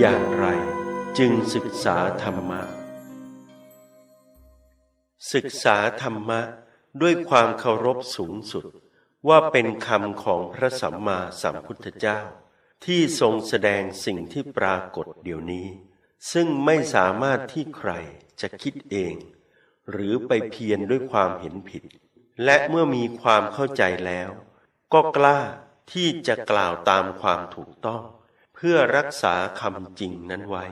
อย่างไรจึงศึกษาธรรมะ ศึกษาธรรมะด้วยความเคารพสูงสุดว่าเป็นคำของพระสัมมาสัมพุทธเจ้า ที่ทรงแสดงสิ่งที่ปรากฏเดี๋ยวนี้ ซึ่งไม่สามารถที่ใครจะคิดเอง หรือไปเพียรด้วยความเห็นผิด และเมื่อมีความเข้าใจแล้ว ก็กล้าที่จะกล่าวตามความถูกต้อง เพื่อรักษาคำจริงนั้นไว้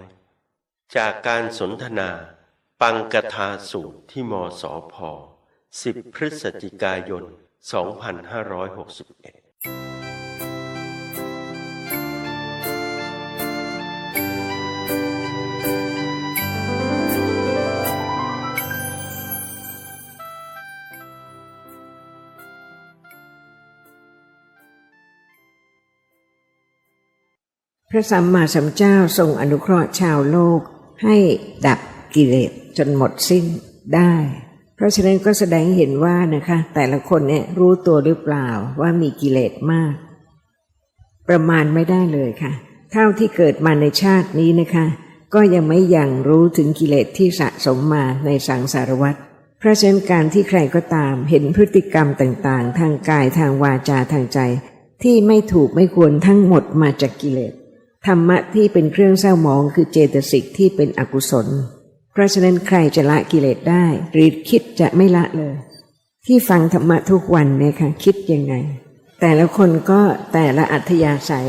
จากการสนทนา ปังกทาสูตรที่มสพ 10 พฤศจิกายน 2561 ระสัมมาสัมพุทธเจ้าทรงอนุเคราะห์ชาวโลกให้ดับกิเลสจนหมดสิ้นได้ เพราะฉะนั้นก็แสดงเห็นว่านะคะ แต่ละคนเนี่ยรู้ตัวหรือเปล่าว่ามีกิเลสมาก ประมาณไม่ได้เลยค่ะ เท่าที่เกิดมาในชาตินี้นะคะ ก็ยังไม่ยังรู้ถึงกิเลสที่สะสมมาในสังสารวัฏเพราะฉะนั้นการที่ใครก็ตามเห็นพฤติกรรมต่างๆ ทางกายทางวาจาทางใจ ที่ไม่ถูกไม่ควรทั้งหมดมาจากกิเลส ธรรมะที่เป็นเครื่องเศร้าหมองคือเจตสิกที่เป็นอกุศล เพราะฉะนั้นใครจะละกิเลสได้ หรือคิดจะไม่ละเลย ที่ฟังธรรมะทุกวันเนี่ยค่ะคิดยังไง แต่ละคนก็แต่ละอัธยาศัย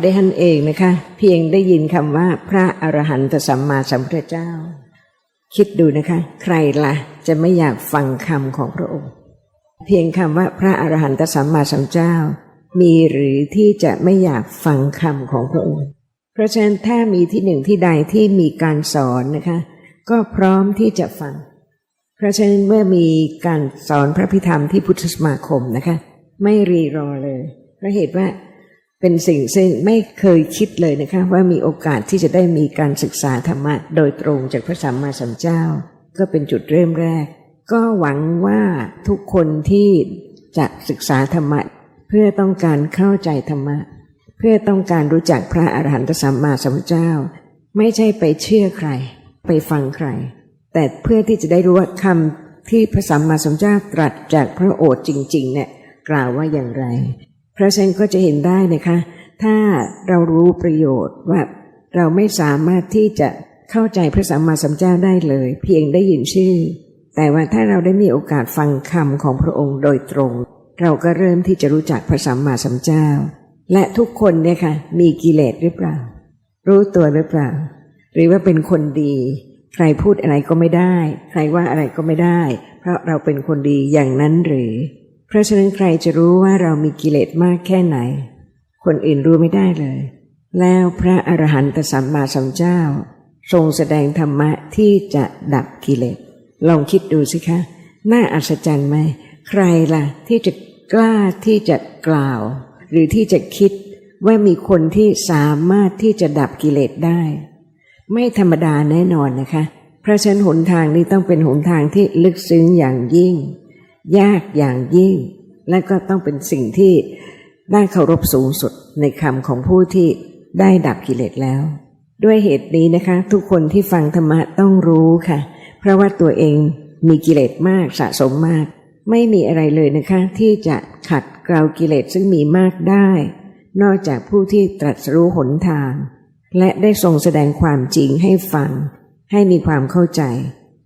ได้ท่านเองนะคะ เพียงได้ยินคำว่าพระอรหันตสัมมาสัมพุทธเจ้า คิดดูนะคะ ใครละ่ะจะไม่อยากฟังคำของพระองค์ เพียงคำว่าพระอรหันตสัมมาสัมพุทธเจ้า มีหรือที่จะไม่อยากฟังคำของพระองค์ เพราะฉะนั้นถ้ามีที่หนึ่งที่ใดที่มีการสอนนะคะ ก็พร้อมที่จะฟัง เพราะฉะนั้นเมื่อมีการสอนพระพิธรรมที่พุทธสมาคมนะคะ ไม่รีรอเลยเพราะเหตุว่าเป็นสิ่งซึ่งไม่เคยคิดเลยนะคะว่ามีโอกาสที่จะได้มีการศึกษาธรรมะโดยตรงจากพระสัมมาสัมพุทธเจ้า ก็เป็นจุดเริ่มแรก ก็หวังว่าทุกคนที่จะศึกษาธรรมะ เพื่อต้องการเข้าใจธรรมะ เพื่อต้องการรู้จักพระอรหันตสัมมาสัมพุทธเจ้า ไม่ใช่ไปเชื่อใคร ไปฟังใคร แต่เพื่อที่จะได้รู้ว่าคำที่พระสัมมาสัมพุทธเจ้าตรัสจากพระโอษฐ์จริง ๆ เนี่ยกล่าวว่าอย่างไร เพราะฉะนั้นก็จะเห็นได้นะคะ ถ้าเรารู้ประโยชน์ว่าเราไม่สามารถที่จะเข้าใจพระสัมมาสัมพุทธเจ้าได้เลย เพียงได้ยินชื่อ แต่ว่าถ้าเราได้มีโอกาสฟังคำของพระองค์โดยตรง เราก็เริ่มที่จะรู้จักพระสัมมาสัมพุทธเจ้า และทุกคนเนี่ยค่ะมีกิเลสหรือเปล่า รู้ตัวหรือเปล่า หรือว่าเป็นคนดี ใครพูดอะไรก็ไม่ได้ ใครว่าอะไรก็ไม่ได้ เพราะเราเป็นคนดีอย่างนั้นหรือ เพราะฉะนั้นใครจะรู้ว่าเรามีกิเลสมากแค่ไหน คนอื่นรู้ไม่ได้เลย แล้วพระอรหันตสัมมาสัมพุทธเจ้า ทรงแสดงธรรมะที่จะดับกิเลสลองคิดดูสิคะน่าอัศจรรย์ไหมใครล่ะที่จะ กล้าที่จะกล่าว หรือที่จะคิดว่ามีคนที่สามารถที่จะดับกิเลสได้ ไม่ธรรมดาแน่นอนนะคะ เพราะฉะนั้นหนทางนี้ต้องเป็นหนทางที่ลึกซึ้งอย่างยิ่ง ยากอย่างยิ่ง และก็ต้องเป็นสิ่งที่ได้เคารพสูงสุดในคำของผู้ที่ได้ดับกิเลสแล้ว ด้วยเหตุนี้นะคะ ทุกคนที่ฟังธรรมะต้องรู้ค่ะ เพราะว่าตัวเองมีกิเลสมากสะสมมาก ไม่มีอะไรเลยนะคะ ที่จะขัดเกลากิเลสซึ่งมีมากได้ นอกจากผู้ที่ตรัสรู้หนทาง และได้ทรงแสดงความจริงให้ฟัง ให้มีความเข้าใจ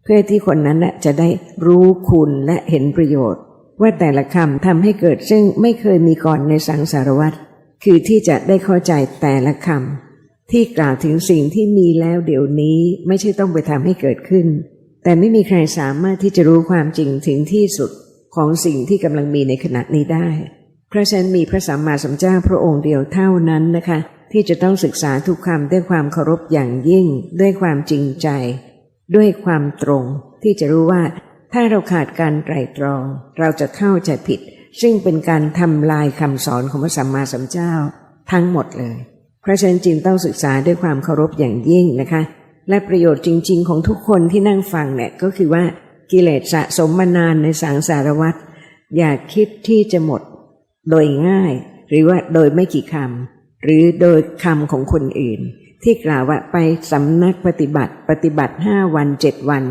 เพื่อที่คนนั้นจะได้รู้คุณและเห็นประโยชน์ ว่าแต่ละคำทำให้เกิดซึ่งไม่เคยมีก่อนในสังสารวัตรคือที่จะได้เข้าใจแต่ละคำที่กล่าวถึงสิ่งที่มีแล้วเดี๋ยวนี้ไม่ใช่ต้องไปทำให้เกิดขึ้น แต่ไม่มีใครสามารถที่จะรู้ความจริงถึงที่สุด ของสิ่งที่กำลังมีในขณะนี้ได้ เพราะฉะนั้นมีพระสัมมาสัมพุทธเจ้าพระองค์เดียวเท่านั้นนะคะ ที่จะต้องศึกษาทุกคำด้วยความเคารพอย่างยิ่ง ด้วยความจริงใจ ด้วยความตรง ที่จะรู้ว่า ถ้าเราขาดการไตรตรอง เราจะเข้าใจผิด ซึ่งเป็นการทำลายคำสอนของพระสัมมาสัมพุทธเจ้าทั้งหมดเลย เพราะฉะนั้นจึงต้องศึกษาด้วยความเคารพอย่างยิ่งนะคะ และประโยชน์จริง ๆ ของทุกคนที่นั่งฟังเนี่ยก็คือว่า กิเลสสะสมมานานในสังสารวัฏอย่าคิดที่จะหมด โดยง่าย หรือว่าโดยไม่กี่คำหรือโดยคำของคนอื่น ที่กล่าวว่าไปสำนักปฏิบัติ ปฏิบัติห้าวันเจ็ดวัน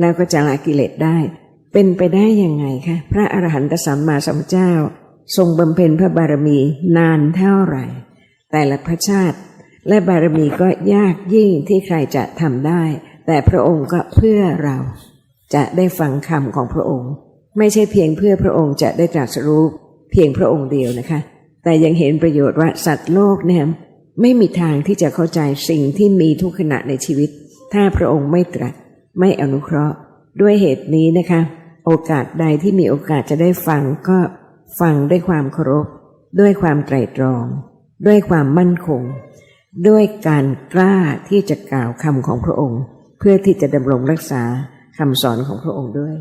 แล้วก็จะละกิเลสได้ เป็นไปได้ยังไงคะพระอรหันตสัมมาสัมพุทธเจ้า ทรงบำเพ็ญพระบารมีนานเท่าไหร่ แต่ละพระชาติ และบารมีก็ยากยิ่งที่ใครจะทำได้ แต่พระองค์ก็เพื่อเรา จะได้ฟังคำของพระองค์ ไม่ใช่เพียงเพื่อพระองค์จะได้ตรัสรู้เพียงพระองค์เดียวนะคะ แต่ยังเห็นประโยชน์ว่าสัตว์โลกเนี่ยไม่มีทางที่จะเข้าใจสิ่งที่มีทุกขณะในชีวิต ถ้าพระองค์ไม่ตรัสไม่อนุเคราะห์ ด้วยเหตุนี้นะคะ โอกาสใดที่มีโอกาสจะได้ฟังก็ฟังด้วยความเคารพ ด้วยความไตรตรอง ด้วยความมั่นคง ด้วยการกล้าที่จะกล่าวคำของพระองค์ เพื่อที่จะดำรงรักษา คำสอนของพระองค์ด้วย